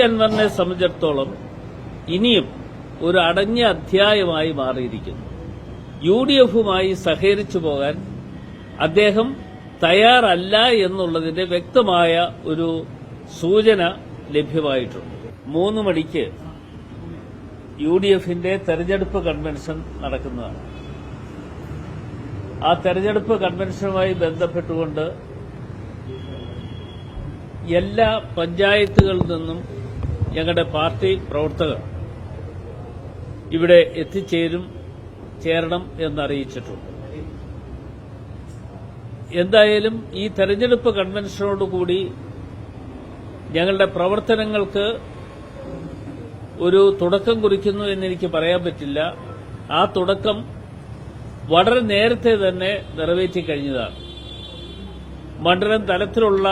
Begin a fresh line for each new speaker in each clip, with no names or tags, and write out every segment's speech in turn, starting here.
അൻവറിനെ സംബന്ധിച്ചിടത്തോളം ഇനിയും ഒരു അടഞ്ഞ അധ്യായമായി മാറിയിരിക്കുന്നു. യു ഡി എഫുമായി സഹകരിച്ചു പോകാൻ അദ്ദേഹം തയ്യാറല്ല എന്നുള്ളതിന്റെ വ്യക്തമായ ഒരു സൂചന ലഭ്യമായിട്ടുണ്ട്. മൂന്ന് മണിക്ക് യു ഡി എഫിന്റെ തെരഞ്ഞെടുപ്പ് കൺവെൻഷൻ നടക്കുന്നതാണ്. ആ തെരഞ്ഞെടുപ്പ് കൺവെൻഷനുമായി ബന്ധപ്പെട്ടുകൊണ്ട് എല്ലാ പഞ്ചായത്തുകളിൽ നിന്നും ഞങ്ങളുടെ പാർട്ടി പ്രവർത്തകർ ഇവിടെ എത്തിച്ചേരും ചേരണം എന്നറിയിച്ചിട്ടുണ്ട്. എന്തായാലും ഈ തെരഞ്ഞെടുപ്പ് കൺവെൻഷനോടുകൂടി ഞങ്ങളുടെ പ്രവർത്തനങ്ങൾക്ക് ഒരു തുടക്കം കുറിക്കുന്നു എന്നെനിക്ക് പറയാൻ പറ്റില്ല. ആ തുടക്കം വളരെ നേരത്തെ തന്നെ നിറവേറ്റി കഴിഞ്ഞതാണ്. മണ്ഡലം തലത്തിലുള്ള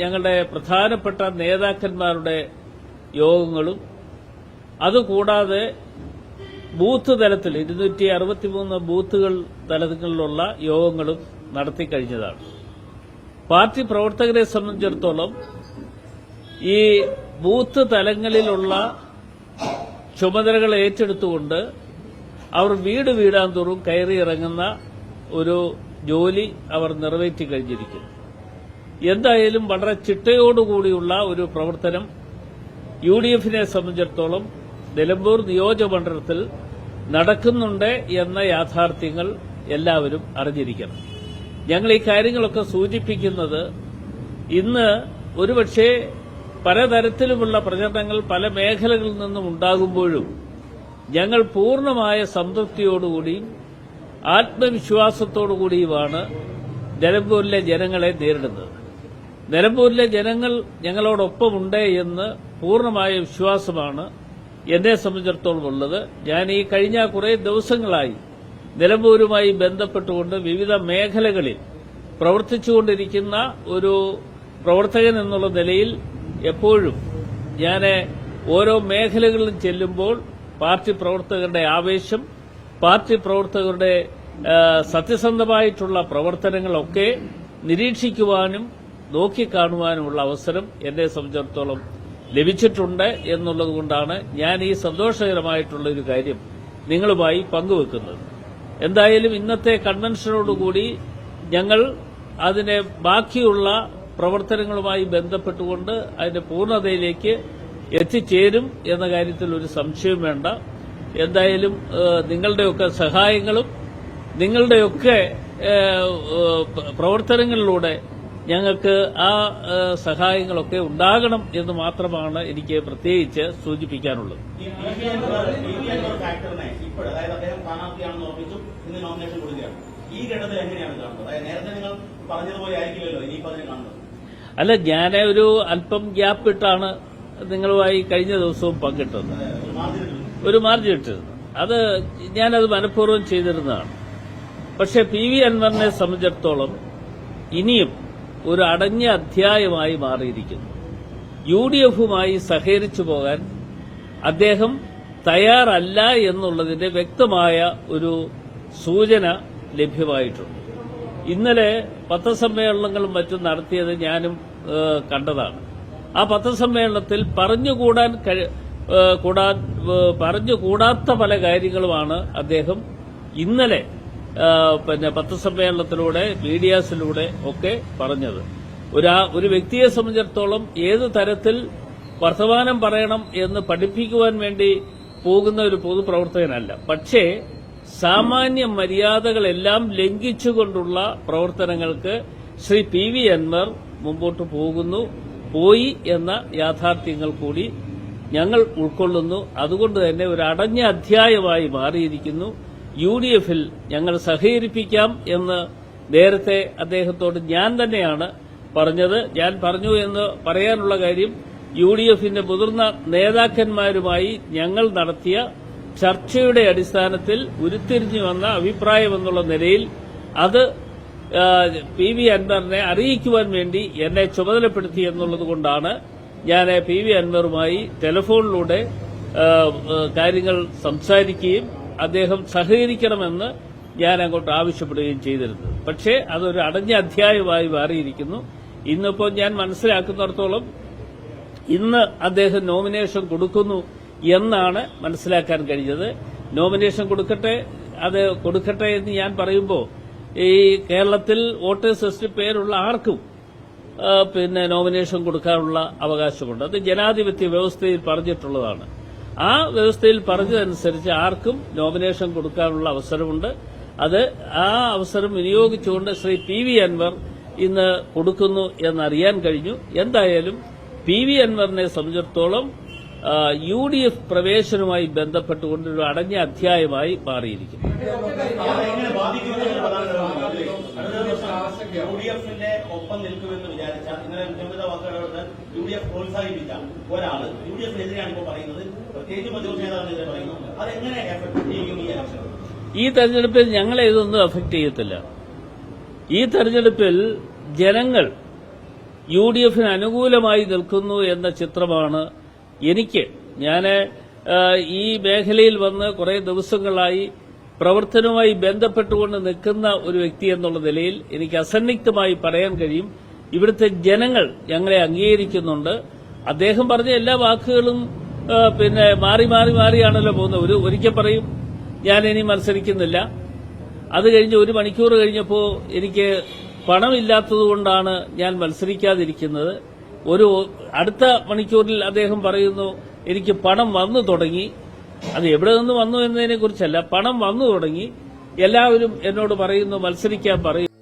ഞങ്ങളുടെ പ്രധാനപ്പെട്ട നേതാക്കന്മാരുടെ യോഗങ്ങളും. അതുകൂടാതെ ബൂത്ത് തലത്തിൽ ഇരുന്നൂറ്റി അറുപത്തിമൂന്ന് ബൂത്തുകൾ തലങ്ങളിലുള്ള യോഗങ്ങളും നടത്തിക്കഴിഞ്ഞതാണ് പാർട്ടി പ്രവർത്തകരെ സംബന്ധിച്ചിടത്തോളം ഈ ബൂത്ത് തലങ്ങളിലുള്ള ചുമതലകൾ ഏറ്റെടുത്തുകൊണ്ട് അവർ വീട് വീടാന്തോറും കയറി ഇറങ്ങുന്ന ഒരു ജോലി അവർ നിറവേറ്റി കഴിഞ്ഞിരിക്കുന്നു. എന്തായാലും വളരെ ചിട്ടയോടുകൂടിയുള്ള ഒരു പ്രവർത്തനം യു ഡി എഫിനെ സംബന്ധിച്ചിടത്തോളം നിലമ്പൂർ നിയോജകമണ്ഡലത്തിൽ നടക്കുന്നുണ്ട് എന്ന യാഥാർത്ഥ്യങ്ങൾ എല്ലാവരും അറിഞ്ഞിരിക്കണം. ഞങ്ങൾ ഈ കാര്യങ്ങളൊക്കെ സൂചിപ്പിക്കുന്നത് ഇന്ന് ഒരുപക്ഷെ പലതരത്തിലുമുള്ള പ്രചരണങ്ങൾ പല മേഖലകളിൽ നിന്നും ഉണ്ടാകുമ്പോഴും ഞങ്ങൾ പൂർണമായ സംതൃപ്തിയോടുകൂടിയും ആത്മവിശ്വാസത്തോടുകൂടിയുമാണ് നിലമ്പൂരിലെ ജനങ്ങളെ നേരിടുന്നത്. നിലമ്പൂരിലെ ജനങ്ങൾ ഞങ്ങളോടൊപ്പമുണ്ട് എന്ന് പൂർണമായ വിശ്വാസമാണ് എന്നെ സംബന്ധിച്ചിടത്തോളം ഉള്ളത്. ഞാൻ ഈ കഴിഞ്ഞ കുറേ ദിവസങ്ങളായി നിലമ്പൂരുമായി ബന്ധപ്പെട്ടുകൊണ്ട് വിവിധ മേഖലകളിൽ പ്രവർത്തിച്ചുകൊണ്ടിരിക്കുന്ന ഒരു പ്രവർത്തകൻ എന്നുള്ള നിലയിൽ എപ്പോഴും ഞാൻ ഓരോ മേഖലകളിലും ചെല്ലുമ്പോൾ പാർട്ടി പ്രവർത്തകരുടെ ആവേശം പാർട്ടി പ്രവർത്തകരുടെ സത്യസന്ധമായിട്ടുള്ള പ്രവർത്തനങ്ങളൊക്കെ നിരീക്ഷിക്കുവാനും നോക്കിക്കാണുവാനുമുള്ള അവസരം എന്നെ സംബന്ധിച്ചിടത്തോളം ലഭിച്ചിട്ടുണ്ട് എന്നുള്ളതുകൊണ്ടാണ് ഞാൻ ഈ സന്തോഷകരമായിട്ടുള്ള ഒരു കാര്യം നിങ്ങളുമായി പങ്കുവെക്കുന്നത്. എന്തായാലും ഇന്നത്തെ കൺവെൻഷനോടുകൂടി ഞങ്ങൾ അതിനെ ബാക്കിയുള്ള പ്രവർത്തനങ്ങളുമായി ബന്ധപ്പെട്ടുകൊണ്ട് അതിന്റെ പൂർണതയിലേക്ക് എത്തിച്ചേരും എന്ന കാര്യത്തിൽ ഒരു സംശയം വേണ്ട. എന്തായാലും നിങ്ങളുടെയൊക്കെ സഹായങ്ങളും നിങ്ങളുടെയൊക്കെ പ്രവർത്തനങ്ങളിലൂടെ ഞങ്ങൾക്ക് ആ സഹായങ്ങളൊക്കെ ഉണ്ടാകണം എന്ന് മാത്രമാണ് എനിക്ക് പ്രത്യേകിച്ച് സൂചിപ്പിക്കാനുള്ളത്. അല്ല ഞാൻ ഒരു അല്പം ഗ്യാപ്പ് ഇട്ടാണ് നിങ്ങളുമായി കഴിഞ്ഞ ദിവസവും പങ്കിട്ടത്. ഒരു മാർജിൻ ഇട്ടിരുന്നു. അത് ഞാനത് മനഃപൂർവം ചെയ്തിരുന്നതാണ്. പക്ഷെ പി വി അൻവറിനെ സംബന്ധിച്ചിടത്തോളം ഇനിയും ഒരു അടഞ്ഞ അധ്യായമായി മാറിയിരിക്കുന്നു. യു ഡി എഫുമായി സഹകരിച്ചു പോകാൻ അദ്ദേഹം തയ്യാറല്ല എന്നുള്ളതിന്റെ വ്യക്തമായ ഒരു സൂചന ലഭ്യമായിട്ടുണ്ട്. ഇന്നലെ പത്രസമ്മേളനങ്ങളും മറ്റും നടത്തിയത് ഞാനും കണ്ടതാണ്. ആ പത്രസമ്മേളനത്തിൽ പറഞ്ഞുകൂടാൻ പറഞ്ഞുകൂടാത്ത പല കാര്യങ്ങളുമാണ് അദ്ദേഹം ഇന്നലെ പിന്നെ പത്രസമ്മേളനത്തിലൂടെ മീഡിയാസിലൂടെ ഒക്കെ പറഞ്ഞത്. ഒരു ഒരു വ്യക്തിയെ സംബന്ധിച്ചിടത്തോളം ഏത് തരത്തിൽ വർത്തമാനം പറയണം എന്ന് പഠിപ്പിക്കുവാൻ വേണ്ടി പോകുന്ന ഒരു പൊതുപ്രവർത്തകനല്ല. പക്ഷേ സാമാന്യ മര്യാദകളെല്ലാം ലംഘിച്ചുകൊണ്ടുള്ള പ്രവർത്തനങ്ങൾക്ക് ശ്രീ പി വി അൻവർ മുമ്പോട്ട് പോകുന്നു. പോയി എന്ന യാഥാർത്ഥ്യങ്ങൾ കൂടി ഞങ്ങൾ ഉൾക്കൊള്ളുന്നു. അതുകൊണ്ട് തന്നെ ഒരു അടഞ്ഞ അധ്യായമായി മാറിയിരിക്കുന്നു. യു ഡി എഫിൽ ഞങ്ങൾ സഹകരിപ്പിക്കാം എന്ന് നേരത്തെ അദ്ദേഹത്തോട് ഞാൻ തന്നെയാണ് പറഞ്ഞത്. ഞാൻ പറഞ്ഞു എന്ന് പറയാനുള്ള കാര്യം യു ഡി എഫിന്റെ മുതിർന്ന നേതാക്കന്മാരുമായി ഞങ്ങൾ നടത്തിയ ചർച്ചയുടെ അടിസ്ഥാനത്തിൽ ഉരുത്തിരിഞ്ഞു വന്ന അഭിപ്രായമെന്നുള്ള നിലയിൽ അത് പി വി അൻവറിനെ അറിയിക്കുവാൻ വേണ്ടി എന്നെ ചുമതലപ്പെടുത്തി എന്നുള്ളതുകൊണ്ടാണ് ഞാൻ പി വി അൻവറുമായി ടെലിഫോണിലൂടെ കാര്യങ്ങൾ സംസാരിക്കുകയും അദ്ദേഹം സഹകരിക്കണമെന്ന് ഞാൻ അങ്ങോട്ട് ആവശ്യപ്പെടുകയും ചെയ്തിരുന്നത്. പക്ഷേ അതൊരു അടഞ്ഞ അധ്യായമായി മാറിയിരിക്കുന്നു. ഇന്നിപ്പോൾ ഞാൻ മനസ്സിലാക്കുന്നിടത്തോളം ഇന്ന് അദ്ദേഹം നോമിനേഷൻ കൊടുക്കുന്നു എന്നാണ് മനസ്സിലാക്കാൻ കഴിഞ്ഞത്. നോമിനേഷൻ കൊടുക്കട്ടെ അത് കൊടുക്കട്ടെ എന്ന് ഞാൻ പറയുമ്പോൾ ഈ കേരളത്തിൽ വോട്ടേഴ്സ് ലിസ്റ്റ് പേരുള്ള ആർക്കും പിന്നെ നോമിനേഷൻ കൊടുക്കാനുള്ള അവകാശമുണ്ട്. അത് ജനാധിപത്യ വ്യവസ്ഥയിൽ പറഞ്ഞിട്ടുള്ളതാണ്. ആ വ്യവസ്ഥയിൽ പറഞ്ഞതനുസരിച്ച് ആർക്കും നോമിനേഷൻ കൊടുക്കാനുള്ള അവസരമുണ്ട്. അത് ആ അവസരം വിനിയോഗിച്ചുകൊണ്ട് ശ്രീ പി വി അൻവർ ഇന്ന് കൊടുക്കുന്നു എന്നറിയാൻ കഴിഞ്ഞു. എന്തായാലും പി വി അൻവറിനെ സംബന്ധിച്ചിടത്തോളം യു ഡി എഫ് പ്രവേശനവുമായി ബന്ധപ്പെട്ടുകൊണ്ട് ഒരു അടഞ്ഞ അധ്യായമായി മാറിയിരിക്കുന്നു.
ഒപ്പം നിൽക്കുമെന്ന് ഇപ്പോൾ പറയുന്നത്. ഈ
തെരഞ്ഞെടുപ്പിൽ ഞങ്ങളെ ഇതൊന്നും എഫക്ട് ചെയ്യത്തില്ല. ഈ തെരഞ്ഞെടുപ്പിൽ ജനങ്ങൾ യു ഡി എഫിന് അനുകൂലമായി നിൽക്കുന്നു എന്ന ചിത്രമാണ് എനിക്ക് ഞാൻ ഈ മേഖലയിൽ വന്ന് കുറെ ദിവസങ്ങളായി പ്രവർത്തനവുമായി ബന്ധപ്പെട്ടുകൊണ്ട് നിൽക്കുന്ന ഒരു വ്യക്തി എന്നുള്ള നിലയിൽ എനിക്ക് അസന്നിഗ്ധമായി പറയാൻ കഴിയും. ഇവിടുത്തെ ജനങ്ങൾ ഞങ്ങളെ അംഗീകരിക്കുന്നുണ്ട്. അദ്ദേഹം പറഞ്ഞ എല്ലാ വാക്കുകളും പിന്നെ മാറി മാറി മാറിയാണല്ലോ പോകുന്നത്. ഒരു ഒരിക്കൽ പറയും ഞാൻ ഇനി മത്സരിക്കുന്നില്ല. അത് കഴിഞ്ഞ് ഒരു മണിക്കൂർ കഴിഞ്ഞപ്പോൾ എനിക്ക് പണമില്ലാത്തതുകൊണ്ടാണ് ഞാൻ മത്സരിക്കാതിരിക്കുന്നത്. ഒരു അടുത്ത മണിക്കൂറിൽ അദ്ദേഹം പറയുന്നു എനിക്ക് പണം വന്നു തുടങ്ങി. അത് എവിടെ നിന്ന് വന്നു എന്നതിനെ കുറിച്ചല്ല പണം വന്നു തുടങ്ങി. എല്ലാവരും എന്നോട് പറയുന്നു മത്സരിക്കാൻ പറയും.